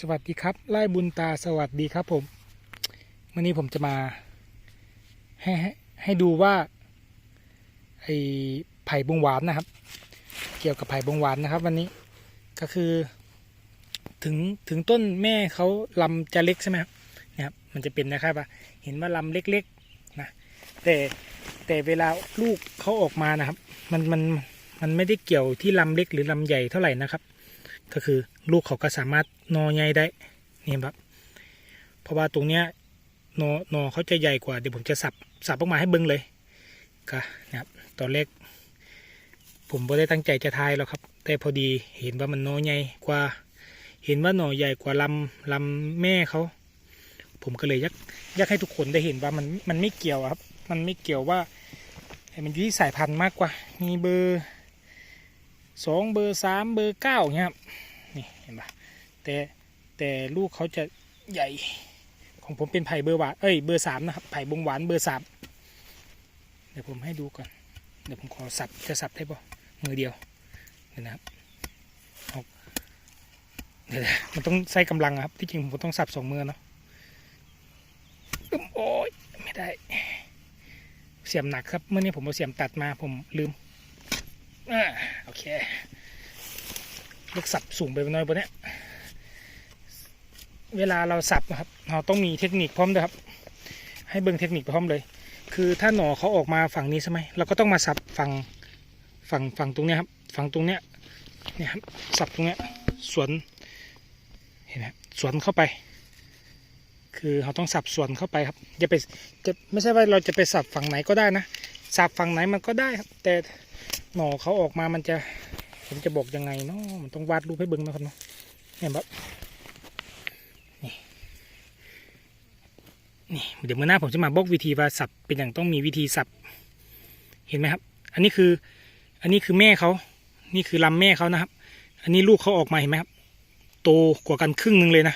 สวัสดีครับไล่บุญตาสวัสดีครับผมวันนี้ผมจะมาให้ให้ดูว่าไอ้ไผ่บงหวานนะครับ เกี่ยวกับไผ่บงหวานนะครับ วันนี้ก็คือถึงถึงต้นแม่เขาลำจะเล็กใช่ไหมครับเนี่ยครับมันจะเป็นนะครับว่าเห็นว่าลำเล็กๆนะแต่แต่เวลาลูกเขาออกมานะครับ มันมันมันไม่ได้เกี่ยวที่ลำเล็กหรือลำใหญ่เท่าไหร่นะครับ ก็คือลูกเขาก็สามารถนอใหญ่ได้นี่ครับ เพราะว่าตรงเนี้ยนอนอเขาจะใหญ่กว่าเดี๋ยวผมจะสับสับออกมาให้เบิ้งเลยก็นะครับตอนแรกผมไม่ได้ตั้งใจจะทายหรอกครับ แต่พอดีเห็นว่ามันนอใหญ่กว่า เห็นว่าหน่อใหญ่กว่าลำลำแม่เขา ผมก็เลยอยากอยากให้ทุกคนได้เห็นว่ามันมันไม่เกี่ยวครับ มันไม่เกี่ยวว่ามันอยู่ที่สายพันธุ์มากกว่า มีเบอร์สองเบอร์สามเบอร์เก้าเงี้ยครับ นี่เห็นปะแต่แต่ลูกเขาจะใหญ่ ของผมเป็นไผ่เบอร์หวานเอ้ยเบอร์สามนะครับไผ่บงหวานเบอร์สามเดี๋ยวผมให้ดูก่อน เดี๋ยวผมขอสับจะสับได้ปะมือเดียวเดี๋ยวนะครับเดี๋ยวมันต้องใช้กำลังครับที่จริงผมต้องสับสองมือเนาะอึ้มโอ้ยไม่ได้ เสียมหนักครับเมื่อนี้ผมเอาเสียมตัดมาผมลืมอ่าโอเค ลูกสับสูงไปหน่อยปะเนี้ยเวลาเราสับนะครับเราต้องมีเทคนิคพร้อมด้วยครับ ให้เบิ่งเทคนิคพร้อมเลย คือถ้าหน่อเขาออกมาฝั่งนี้ใช่ไหมเราก็ต้องมาสับฝั่งฝั่งฝั่งตรงเนี้ยครับฝั่งตรงเนี้ยเนี่ยครับสับตรงเนี้ยสวนเห็นไหมสวนเข้าไป คือเราต้องสับสวนเข้าไปครับอย่าไปจะไม่ใช่ว่าเราจะไปสับฝั่งไหนก็ได้นะสับฝั่งไหนมันก็ได้ครับ แต่หน่อเขาออกมามันจะ ผมจะบอกยังไงเนาะมันต้องวาดรูปให้เบิ้งนะครับเนาะเนี่ยแบบนี่นี่เดี๋ยวเมื่อหน้าผมจะมาบอกวิธีว่าสับเป็นอย่างต้องมีวิธีสับ เห็นไหมครับ อันนี้คือ อันนี้คือแม่เขา นี่คือลำแม่เขานะครับ อันนี้ลูกเขาออกมาเห็นไหมครับ โตกว่ากันครึ่งหนึ่งเลยนะ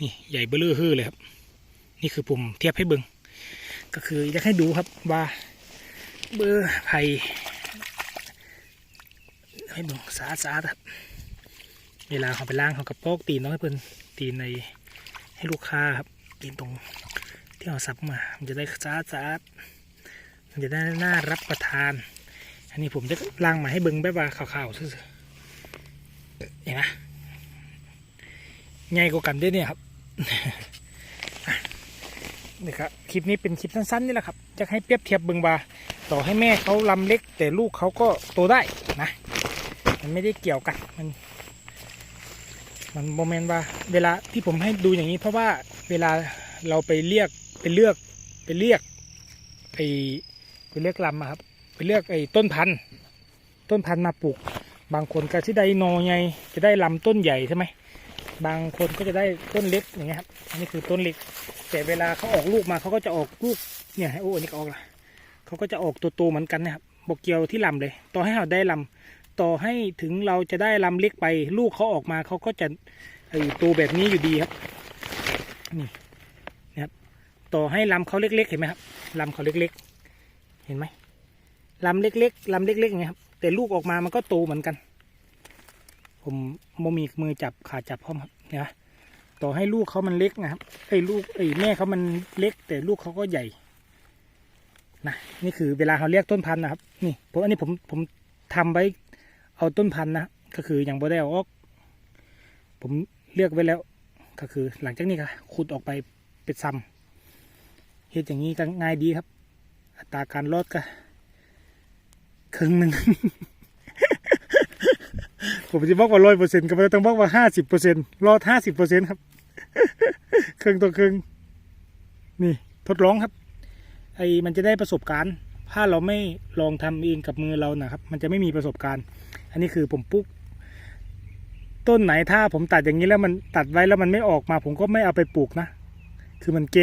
นี่ใหญ่เบ้อเร่อฮือเลยครับ นี่คือผมเทียบให้เบิ้งก็คืออยากให้ดูครับว่าเบอร์ไผ่ ให้เบิ่งสาสาครับเวลาเขาไปล้างเขากระโปอกตีนน้องให้เพิ่นตีนในให้ลูกค้าครับตีนตรงที่เราสับมา มันจะได้สาสามันจะได้น่ารับประทาน อันนี้ผมจะล้างมาให้เบิ่งแบบว่าขาวๆซื่อๆเห็นไหมง่ายกว่ากันด้วยเนี่ยครับนี่ครับคลิปนี้เป็นคลิปสั้นๆนี่แหละครับจะให้เปรียบเทียบเบิงว่าต่อให้แม่เขาลำเล็ก แต่ลูกเขาก็โตได้นะ มันไม่ได้เกี่ยวกันมัน มันโมเมนต์ว่า เวลาที่ผมให้ดูอย่างนี้ เพราะว่าเวลาเราไปเรียกไปเลือกไปเรียกไอไปเลือกลำอะครับ ไปเลือกไอ้ต้นพันธุ์ต้นพันธุ์มาปลูก บางคนก็ที่ได้นอใหญ่จะได้ลำต้นใหญ่ใช่ไหมบางคนก็จะได้ต้นเล็กอย่างเงี้ยครับอันนี้คือต้นเล็ก แต่เวลาเขาออกลูกมาเขาก็จะออกลูกเนี่ยโอ้อันนี้ก็ออกละเขาก็จะออกตัวโตเหมือนกันนะครับบกเกี่ยวที่ลำเลยต่อให้เราได้ลำ ต่อให้ถึงเราจะได้ลำเล็กไปลูกเขาออกมาเขาก็จะไอตัวแบบนี้อยู่ดีครับ นี่นะครับ ต่อให้ลำเขาเล็กๆเห็นไหมครับลำเขาเล็กๆ เห็นไหมลำเล็กๆลำเล็กๆอย่างเงี้ครับ แต่ลูกออกมามันก็โตเหมือนกัน ผมโมมีมือจับขาจับพร้อมครับนะต่อให้ลูกเขามันเล็กนะครับไอ้ลูกไอ้แม่เขามันเล็ก แต่ลูกเขาก็ใหญ่นะนี่คือเวลาเขาเรียกต้นพันธุ์นะครับ นี่ผมอันนี้ผมผมทำไว้ เอาต้นพันธุ์นะก็คืออย่างบ่ได้อออก ผมเลือกไว้แล้ว ก็คือหลังจากนี้ก็ขุดออกไปเป็นซ้ำเฮ็ดอย่างนี้ก็ง่ายดีครับ อัตราการรอดก็ครึ่งหนึ่งผมจะบอกว่าร้อยเปอร์เซ็นต์ก็ไม่ต้องบอกว่าห้าสิบเปอร์เซ็นต์รอดห้าสิบเปอร์เซ็นต์ครับครึ่งต่อครึ่งนี่ทดลองครับ ไอ้มันจะได้ประสบการณ์ ถ้าเราไม่ลองทำเองกับมือเรานะครับ มันจะไม่มีประสบการณ์ อันนี้คือผมปลูกต้นไหนถ้าผมตัดอย่างนี้แล้วมันตัดไว้แล้วมันไม่ออกมา ผมก็ไม่เอาไปปลูกนะ คือมันเก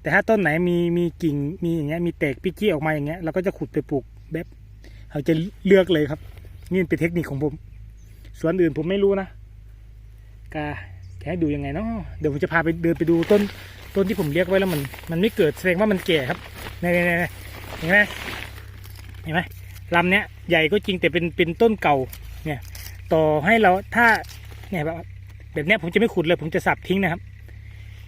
แต่ถ้าต้นไหนมีมีกิ่งมีอย่างเงี้ยมีแตกปิกี้ออกมาอย่างเงี้ยเราก็จะขุดไปปลูกแบบเราจะเลือกเลยครับ นี่เป็นเทคนิคของผม ส่วนอื่นผมไม่รู้นะกาแค่ดูยังไงเนาะเดี๋ยวผมจะพาไปเดินไปดูต้นต้นที่ผมเรียกไว้แล้วมัน มันไม่เกิดแสดงว่ามันแก่ครับนี่นี่นี่เห็นไหมเห็นไหม ลำเนี้ยใหญ่ก็จริงแต่เป็นเป็นต้นเก่าเนี่ยต่อให้เราถ้าเนี่ยแบบแบบเนี้ยผมจะไม่ขุดเลย ผมจะสับทิ้งนะครับ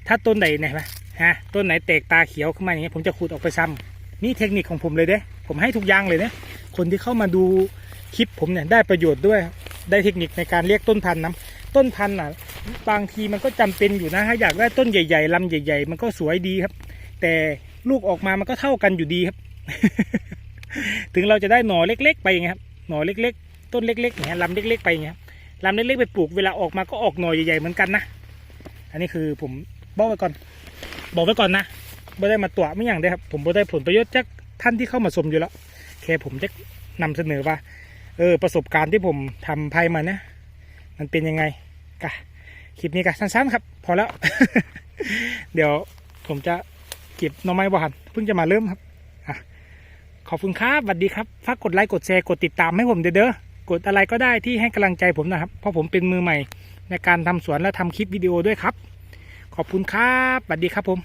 ถ้าต้นไหนเนี่ยเห็นไหมฮะต้นไหนแตกตาเขียวขึ้นมาอย่างเงี้ยผมจะขุดออกไปซ้ำนี่เทคนิคของผมเลยเด้ ผมให้ทุกอย่างเลยเด้คนที่เข้ามาดูคลิปผมเนี่ยได้ประโยชน์ด้วยได้เทคนิคในการเรียกต้นพันธุ์นะต้นพันธุ์อะบางทีมันก็จำเป็นอยู่นะถ้าอยากได้ต้นใหญ่ๆลำใหญ่ ๆ มันก็สวยดีครับ แต่ลูกออกมามันก็เท่ากันอยู่ดีครับ ถึงเราจะได้หน่อเล็ก ๆ ไปอย่างเงี้ยครับหน่อเล็ก ๆ ต้นเล็กๆอย่างเงี้ยลำเล็ก ๆ ไปอย่างเงี้ยลำเล็กๆไปปลูกเวลาออกมาก็ออกหน่อใหญ่ๆเหมือนกันนะอันนี้คือผมบอกไว้ก่อน บอกไว้ก่อนนะไม่ได้มาตัวไม่อย่างเดียครับผมไม่ได้ผลประโยชน์จากท่านที่เข้ามาชมอยู่แล้วแค่ผมจะนำเสนอว่าเออประสบการณ์ที่ผมทำไพ่มาเนี่ยมันเป็นยังไงกะคลิปนี้กะสั้นๆครับ พอแล้ว เดี๋ยวผมจะเก็บหน่อไม้บานเพิ่งจะมาเริ่มครับ ขอบคุณครับสวัสดีครับฝากกดไลค์กดแชร์กดติดตามให้ผมเด้อเด้อ กดอะไรก็ได้ที่ให้กำลังใจผมนะครับ เพราะผมเป็นมือใหม่ในการทำสวนและทำคลิปวิดีโอด้วยครับ ขอบคุณครับสวัสดีครับผม